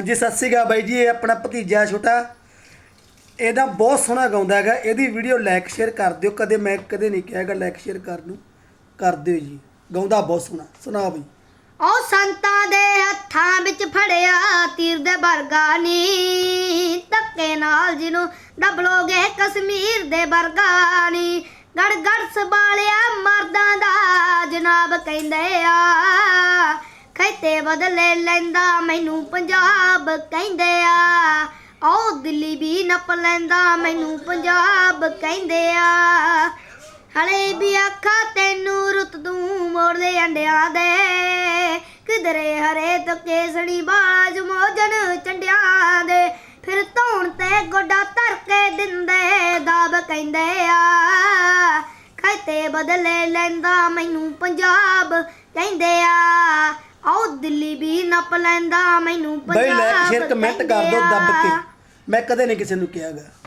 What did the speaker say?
ਹਾਂਜੀ, ਸਤਿ ਸ਼੍ਰੀ ਅਕਾਲ ਬਾਈ ਜੀ, ਇਹ ਆਪਣਾ ਭਤੀਜਾ ਛੋਟਾ। ਇਹਦਾ ਬਹੁਤ ਸੋਹਣਾ ਗਾਉਂਦਾ ਹੈਗਾ। ਇਹਦੀ ਵੀਡੀਓ ਲਾਈਕ ਸ਼ੇਅਰ ਕਰ ਦਿਓ। ਕਦੇ ਮੈਂ ਕਦੇ ਨਹੀਂ ਕਿਹਾਗਾ ਲਾਈਕ ਸ਼ੇਅਰ ਕਰ ਨੂੰ। ਕਰ ਦਿਓ ਜੀ। ਗਾਉਂਦਾ ਬਹੁਤ ਸੋਹਣਾ। ਸੁਣਾ ਬਈ। ਉਹ ਸੰਤਾਂ ਦੇ ਹੱਥਾਂ ਵਿੱਚ ਫੜਿਆ ਤੀਰ ਦੇ ਵਰਗਾ ਨੀ। ਧੱਕੇ ਨਾਲ ਜਿਹਨੂੰ ਦਬਲੋਗੇ ਕਸ਼ਮੀਰ ਦੇ ਵਰਗਾ ਨੀ। ਗੜ ਗੜ ਸਬਾਲਿਆ ਮਰਦਾਂ ਦਾ, ਜਨਾਬ ਕਹਿੰਦੇ ਆ। ਖੈਤੇ ਬਦਲੇ ਲੈਂਦਾ, ਮੈਨੂੰ ਪੰਜਾਬ ਕਹਿੰਦੇ ਆ। ਉਹ ਦਿੱਲੀ ਵੀ ਨੱਪ ਲੈਂਦਾ, ਮੈਨੂੰ ਪੰਜਾਬ ਕਹਿੰਦੇ ਆ। ਹਲੇ ਵੀ ਆਖਾ ਤੈਨੂੰ ਰੁੱਤ ਤੂੰ ਮੋੜਦੇ ਅੰਡਿਆਂ ਦੇ। ਕਿਧਰੇ ਹਰੇ ਤੋਂ ਕੇਸੜੀ ਬਾਜ, ਮੋਜਨ ਚੰਡਿਆਂ ਦੇ। ਫਿਰ ਧੌਣ ਤੇ ਗੋਡਾ ਧਰ ਕੇ ਦਿੰਦੇ, ਦਾਬ ਕਹਿੰਦੇ ਆ। ਖਾਤੇ ਬਦਲੇ ਲੈਂਦਾ, ਮੈਨੂੰ ਪੰਜਾਬ ਕਹਿੰਦੇ ਆ। ਦਿੱਲੀ ਵੀ ਨੱਪ ਲੈਂਦਾ ਮੈਨੂੰ ਬਾਈ ਲਾਈਕ ਪੰਜਾਬ ਸ਼ੇਅਰ ਕਮੈਂਟ ਕਰ ਦਿਓ ਦੱਬ ਕੇ। ਮੈਂ ਕਦੇ ਨਹੀਂ ਕਿਸੇ ਨੂੰ ਕਿਹਾਗਾ